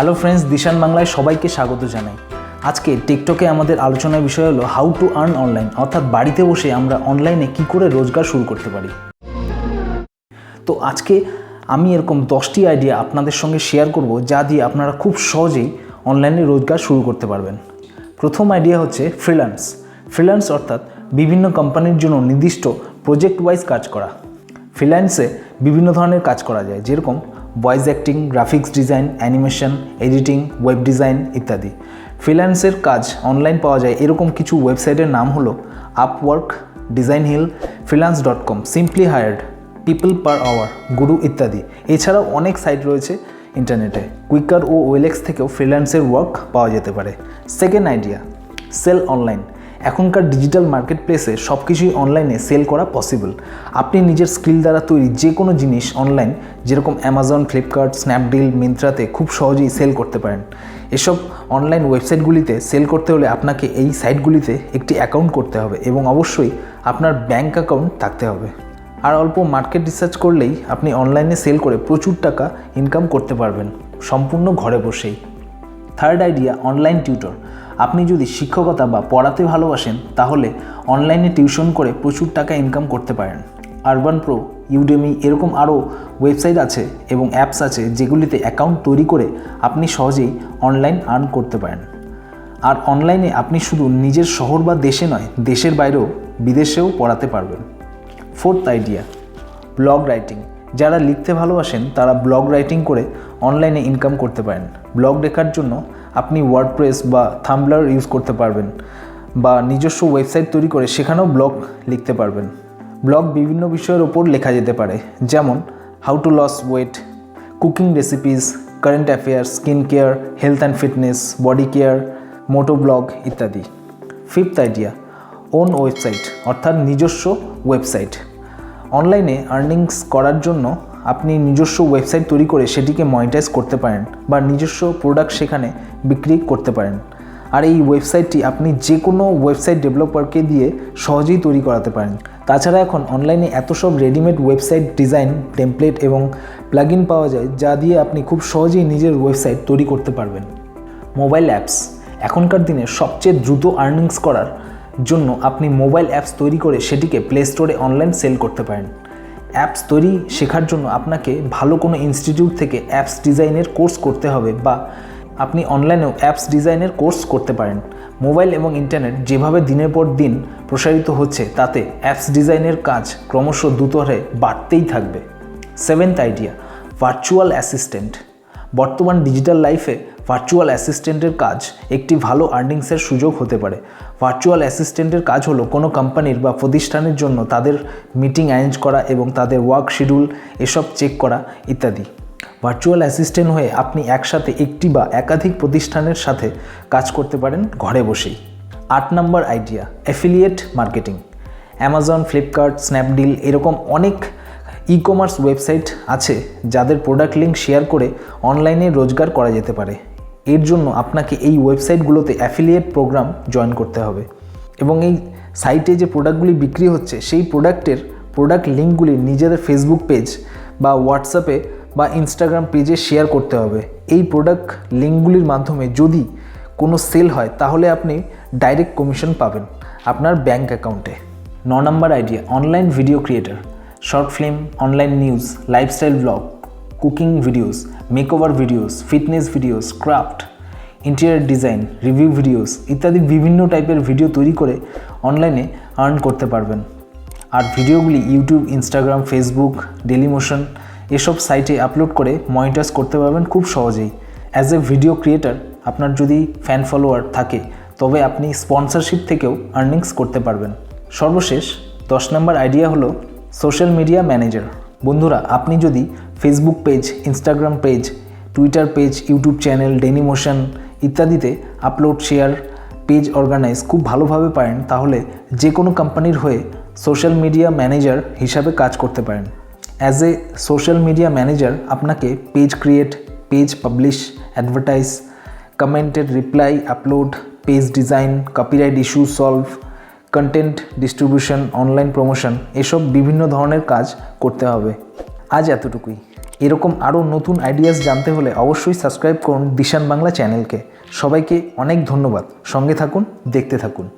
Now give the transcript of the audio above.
Hello friends Dishan বাংলায় সবাইকে স্বাগত জানাই। আজকে টিকটকে আমাদের আলোচনার বিষয় হলো হাউ টু আর্ন অনলাইন অর্থাৎ বাড়িতে বসে আমরা অনলাইনে কি করে রোজগার শুরু করতে পারি। তো আজকে আমি এরকম দশটি আইডিয়া আপনাদের সঙ্গে শেয়ার করব যা দিয়ে আপনারা খুব সহজেই অনলাইনে রোজগার শুরু করতে পারবেন। প্রথম আইডিয়া হচ্ছে ফ্রিল্যান্স ফ্রিল্যান্স অর্থাৎ বিভিন্ন কোম্পানির জন্য নির্দিষ্ট প্রজেক্ট ওয়াইজ কাজ করা। ফ্রিল্যান্সে বিভিন্ন ধরনের কাজ করা যায়, যেরকম voice acting graphics design animation editing web design ইত্যাদি। ফ্রিল্যান্সের কাজ অনলাইন পাওয়া যায়। এরকম কিছু ওয়েবসাইটের নাম হলো Upwork design hill freelance dot com simply hired people per hour Guru ইত্যাদি। এছাড়াও অনেক সাইট রয়েছে ইন্টারনেটে কুইকার ও ওয়েলেক্স থেকেও ফ্রিল্যান্সের ওয়ার্ক পাওয়া যেতে পারে। সেকেন্ড আইডিয়া সেল অনলাইন এখনকার ডিজিটাল মার্কেট প্লেসে সব কিছুই অনলাইনে সেল করা পসিবল আপনি নিজের স্কিল দ্বারা তৈরি যে কোনো জিনিস অনলাইন যেরকম অ্যামাজন ফ্লিপকার্ট স্ন্যাপডিল মিন্ত্রাতে খুব সহজেই সেল করতে পারেন। এসব অনলাইন ওয়েবসাইটগুলিতে সেল করতে হলে আপনাকে এই সাইটগুলিতে একটি অ্যাকাউন্ট করতে হবে এবং অবশ্যই আপনার ব্যাঙ্ক অ্যাকাউন্ট থাকতে হবে। আর অল্প মার্কেট রিসার্চ করলেই আপনি অনলাইনে সেল করে প্রচুর টাকা ইনকাম করতে পারবেন, সম্পূর্ণ ঘরে বসেই। থার্ড আইডিয়া অনলাইন টিউটর আপনি যদি শিক্ষকতা বা পড়াতে ভালোবাসেন, তাহলে অনলাইনে টিউশন করে প্রচুর টাকা ইনকাম করতে পারেন। আরবান প্রো, ইউডেমি এরকম আরও ওয়েবসাইট আছে এবং অ্যাপস আছে যেগুলিতে অ্যাকাউন্ট তৈরি করে আপনি সহজেই অনলাইন আর্ন করতে পারেন। আর অনলাইনে আপনি শুধু নিজের শহর বা দেশে নয়, দেশের বাইরেও বিদেশেও পড়াতে পারবেন। Fourth idea, blog writing. যারা লিখতে ভালোবাসেন, তারা ব্লগ রাইটিং করে অনলাইনে ইনকাম করতে পারেন। ব্লগ লেখার জন্য আপনি ওয়ার্ডপ্রেস বা থাম্বলার ইউজ করতে পারবেন বা নিজস্ব ওয়েবসাইট তৈরি করে সেখানেও ব্লগ লিখতে পারবেন। ব্লগ বিভিন্ন বিষয়ের ওপর লেখা যেতে পারে, যেমন how to lose weight cooking recipes current affair skin care health and fitness body care moto blog ইত্যাদি। ফিফথ আইডিয়া ওন ওয়েবসাইট অর্থাৎ নিজস্ব ওয়েবসাইট অনলাইনে আর্নিংস করার জন্য আপনি নিজস্ব ওয়েবসাইট তৈরি করে সেটিকে মনিটাইজ করতে পারেন বা নিজস্ব প্রোডাক্ট সেখানে বিক্রি করতে পারেন। আর এই ওয়েবসাইটটি আপনি যে কোনো ওয়েবসাইট ডেভেলপারকে দিয়ে সহজেই তৈরি করাতে পারেন। তাছাড়া এখন অনলাইনে এত সব রেডিমেড ওয়েবসাইট ডিজাইন টেমপ্লেট এবং প্লাগ পাওয়া যায় যা দিয়ে আপনি খুব সহজেই নিজের ওয়েবসাইট তৈরি করতে পারবেন। মোবাইল অ্যাপস এখনকার দিনে সবচেয়ে দ্রুত আর্নিংস করার জন্য আপনি মোবাইল অ্যাপস তৈরি করে সেটিকে প্লে স্টোরে অনলাইন সেল করতে পারেন। অ্যাপস তৈরি শেখার জন্য আপনাকে ভালো কোনো ইনস্টিটিউট থেকে অ্যাপস ডিজাইনের কোর্স করতে হবে বা আপনি অনলাইনেও অ্যাপস ডিজাইনের কোর্স করতে পারেন। মোবাইল এবং ইন্টারনেট যেভাবে দিনের পর দিন প্রসারিত হচ্ছে, তাতে অ্যাপস ডিজাইনের কাজ ক্রমশ দ্রুত হারে বাড়তেই থাকবে। সেভেন্থ আইডিয়া ভার্চুয়াল অ্যাসিস্ট্যান্ট বর্তমান ডিজিটাল লাইফে ভার্চুয়াল অ্যাসিস্ট্যান্টের কাজ একটি ভালো আর্নিংসের সুযোগ হতে পারে। ভার্চুয়াল অ্যাসিস্ট্যান্টের কাজ হলো কোনো কোম্পানির বা প্রতিষ্ঠানের জন্য তাদের মিটিং অ্যারেঞ্জ করা এবং তাদের ওয়ার্ক শিডিউল এসব চেক করা ইত্যাদি। ভার্চুয়াল অ্যাসিস্ট্যান্ট হয়ে আপনি একসাথে একটি বা একাধিক প্রতিষ্ঠানের সাথে কাজ করতে পারেন ঘরে বসেই। আট নম্বর idea affiliate marketing Amazon Flipkart Snapdeal এরকম অনেক ই কমার্স ওয়েবসাইট আছে যাদের প্রোডাক্ট লিঙ্ক শেয়ার করে অনলাইনে রোজগার করা যেতে পারে। এর জন্য আপনাকে এই ওয়েবসাইটগুলোতে অ্যাফিলিয়েট প্রোগ্রাম জয়েন করতে হবে। এবং এই সাইটে যে প্রোডাক্টগুলি বিক্রি হচ্ছে, সেই প্রোডাক্টের প্রোডাক্ট লিঙ্কগুলি নিজেদের ফেসবুক পেজ বা হোয়াটসঅ্যাপে বা ইনস্টাগ্রাম পেজে শেয়ার করতে হবে। এই প্রোডাক্ট লিঙ্কগুলির মাধ্যমে যদি কোনো সেল হয়, তাহলে আপনি ডাইরেক্ট কমিশন পাবেন আপনার ব্যাঙ্ক অ্যাকাউন্টে ন নম্বর idea online video creator short film online news lifestyle blog cooking videos makeover videos fitness videos craft interior design review videos ইত্যাদি বিভিন্ন টাইপের ভিডিও তৈরি করে অনলাইনে আর্ন করতে পারবেন। আর ভিডিওগুলি ইউটিউব ইনস্টাগ্রাম ফেসবুক ডেলিমোশন এসব সাইটে আপলোড করে মনিটাইজ করতে পারবেন খুব সহজেই। অ্যাজ এ ভিডিও ক্রিয়েটার আপনার যদি ফ্যান ফলোয়ার থাকে, তবে আপনি স্পন্সরশিপ থেকেও আর্নিংস করতে পারবেন। সর্বশেষ দশ নম্বর আইডিয়া হলো সোশ্যাল মিডিয়া ম্যানেজার বন্ধুরা, আপনি যদি Facebook page Instagram page Twitter page YouTube channel Dailymotion ইত্যাদিতে আপলোড শেয়ার পেজ অর্গানাইজ খুব ভালোভাবে পারেন, তাহলে যে কোনো কোম্পানির হয়ে সোশ্যাল মিডিয়া ম্যানেজার হিসাবে কাজ করতে পারেন। As a social media manager আপনাকে page create page publish advertise কমেন্টের reply upload page design copyright issue solve content distribution online promotion এসব বিভিন্ন ধরনের কাজ করতে হবে। আজ এতটুকুই। এরকম আরও নতুন আইডিয়াস জানতে হলে অবশ্যই সাবস্ক্রাইব করুন দিশান বাংলা চ্যানেলকে সবাইকে অনেক ধন্যবাদ। সঙ্গে থাকুন, দেখতে থাকুন।